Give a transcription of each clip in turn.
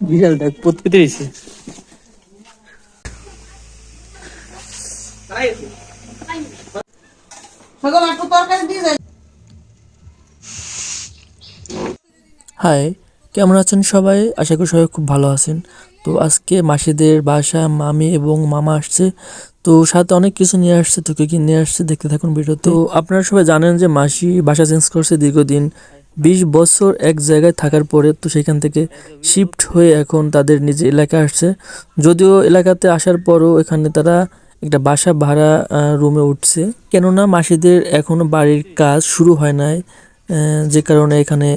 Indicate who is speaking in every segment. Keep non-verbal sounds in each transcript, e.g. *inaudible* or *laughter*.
Speaker 1: বিড়াল দেখ
Speaker 2: দিয়ে যাই
Speaker 1: হাই, কেমন আছেন সবাই? আশা করি সবাই খুব ভালো আছেন। তো আজকে মাসিদের বাসা মামি এবং মামা আসছে। তো সাথে অনেক কিছু নিয়ে আসছে তো কি নিয়ে আসছে, দেখতে থাকুন ভিডিও তো আপনারা সবাই জানেন যে মাসি বাসা চেঞ্জ করছে দীর্ঘদিন। বিশ বছর এক জায়গায় থাকার পরে তো সেখান থেকে শিফট হয়ে এখন তাদের নিজ এলাকায় আসছে। যদিও এলাকাতে আসার পরও এখানে তারা একটা বাসা ভাড়া রুমে উঠছে। কেননা মাসিদের এখনও বাড়ির কাজ শুরু হয় নাই যে কারণে এখানে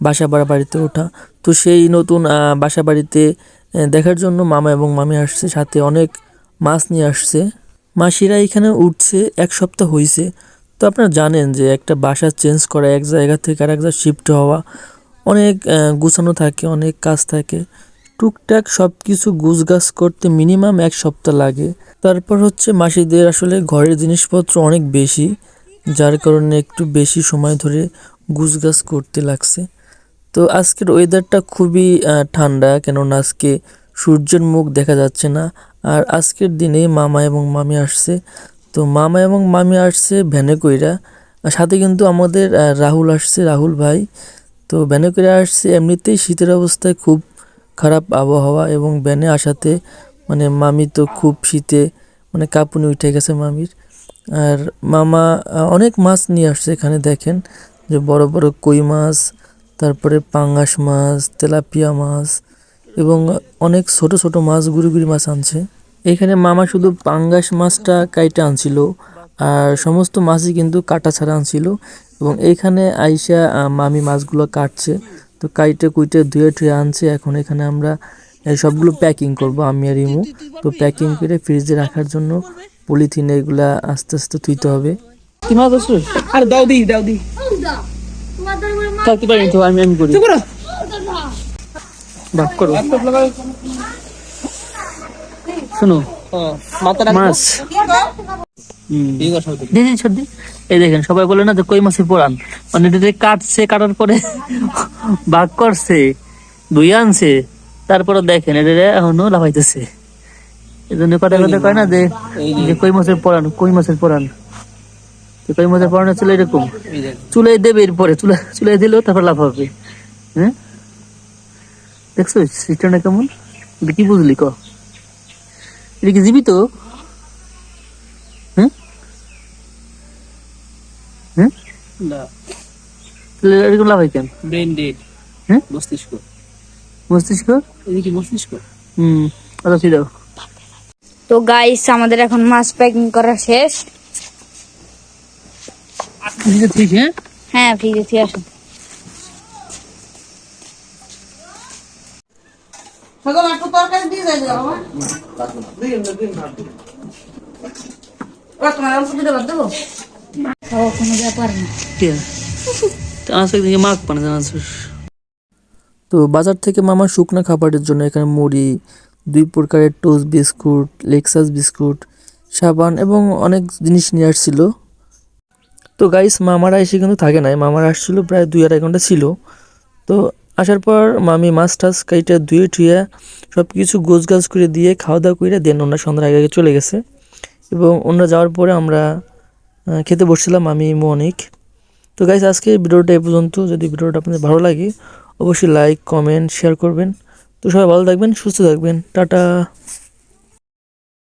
Speaker 1: বাসা ভাড়া বাড়িতে ওঠা। তো সেই নতুন বাসা বাড়িতে দেখার জন্য মামা এবং মামি আসছে, সাথে অনেক মাছ নিয়ে আসছে। মাসিরা এখানে উঠছে, এক সপ্তাহ হয়েছে তো আপনারা জানেন যে একটা বাসা চেঞ্জ করা, এক জায়গা থেকে আর এক জায়গায় শিফট হওয়া, অনেক গুছানো থাকে, অনেক কাজ থাকে। টুকটাক সব কিছু গুছগাছ করতে মিনিমাম এক সপ্তাহ লাগে। তারপর হচ্ছে মাসিদের আসলে ঘরের জিনিসপত্র অনেক বেশি, যার কারণে একটু বেশি সময় ধরে গুছগাছ করতে লাগছে। তো আজকের ওয়েদারটা খুবই ঠান্ডা, কেননা আজকে সূর্যের মুখ দেখা যাচ্ছে না। আর আজকের দিনে মামা এবং মামি আসছে তো মামা এবং মামি আসছে ভ্যানে কইরা। সাথে কিন্তু আমাদের রাহুল আসছে, রাহুল ভাই। তো ভ্যানে করে আসছে, এমনিতেই শীতের অবস্থায় খুব খারাপ আবহাওয়া এবং ভ্যানে আসাতে মানে মামি তো খুব শীতে মানে কাঁপুনি উঠে গেছে মামির। আর মামা অনেক মাছ নিয়ে আসছে এখানে দেখেন। যে বড় বড় কই মাছ, তারপরে পাঙ্গাস মাছ, তেলাপিয়া মাছ এবং অনেক ছোট ছোট মাছ, গুড়ি গুড়ি মাছ আনছে। এখানে মামা শুধু পাঙ্গাস মাছটা কাইটা আনছিল আর সমস্ত মাছই কিন্তু কাটা ছাড়া আনছিল এবং এইখানে আইসা আহ, মামি মাছগুলো কাটছে তো কাইটে কুইটে ধুয়ে টুয়ে আনছে এখন এখানে আমরা সবগুলো প্যাকিং করব আমি আর ইমু তো প্যাকিং করে ফ্রিজে রাখার জন্য পলিথিনে এগুলা আস্তে আস্তে থুইতে হবে কি মাছ
Speaker 2: আরে দাও দি দাও দি
Speaker 1: থাকতে পারি তো আমি আমি করি
Speaker 2: করো
Speaker 1: ভাগ করো শোনো। মাছ। সর্দি এই দেখেন সবাই বলে না যে কই মাছের পোড়ান? মানে এটাতে কাটছে কাটার পরে *laughs* ভাগ করছে ধুই আনছে তারপরে দেখেন এটা এখনও লাফাইতেছে। এই জন্য কথা কথা কয় না যে কই মাছের পোড়ান কই মাছের পোড়ান? কই মাছের পোড়ানো ছিল এরকম। চুলাই দেবে এরপরে চুলা চুলাই দিলেও তারপর লাভ হবে। হ্যাঁ? দেখছ সিস্টেমটা কেমন? কি বুঝলি ক? এটা কি জীবিত হ্যাঁ হ্যাঁ
Speaker 2: না।
Speaker 1: তাহলে এরকম লাভ হয় কেন?
Speaker 2: ব্রেন ডেড
Speaker 1: হ্যাঁ
Speaker 2: মস্তিষ্ক?
Speaker 1: মস্তিষ্ক
Speaker 2: এদিকে মস্তিষ্ক?
Speaker 1: হুম আচ্ছা ছিল
Speaker 3: তো গাইস আমাদের এখন মাছ প্যাকিং করা শেষ।
Speaker 1: ঠিক হ্যাঁ?
Speaker 3: হ্যাঁ ফ্রিজে থেকে আসুন
Speaker 2: সকাল একটু তরকারি দিয়ে যাই বাবা।
Speaker 1: তো বাজার থেকে মামা শুকনো খাবারের জন্য এখানে মুড়ি দুই প্রকারের টোস্ট বিস্কুট লেক্সাস বিস্কুট সাবান এবং অনেক জিনিস নিয়ে আসছিল। তো গাইস মামারা এসে কিন্তু থাকে নাই। মামারা আসছিল প্রায় দুই আড়াই ঘণ্টা ছিল। তো আসার পর মামি মাছ টাছ কাইটা ধুয়ে ঠুয়ে সব কিছু গোছ গাছ করে দিয়ে খাওয়া দাওয়া করে দেন ওনার সন্ধ্যার আগে আগে চলে গেছে। এবং ওনারা যাওয়ার পরে আমরা খেতে বসছিলাম আমি মনিক তো গাইস আজকে ভিডিওটা এ পর্যন্ত। যদি ভিডিওটা আপনাদের ভালো লাগে, অবশ্যই লাইক কমেন্ট শেয়ার করবেন। তো সবাই ভালো থাকবেন, সুস্থ থাকবেন। টাটা।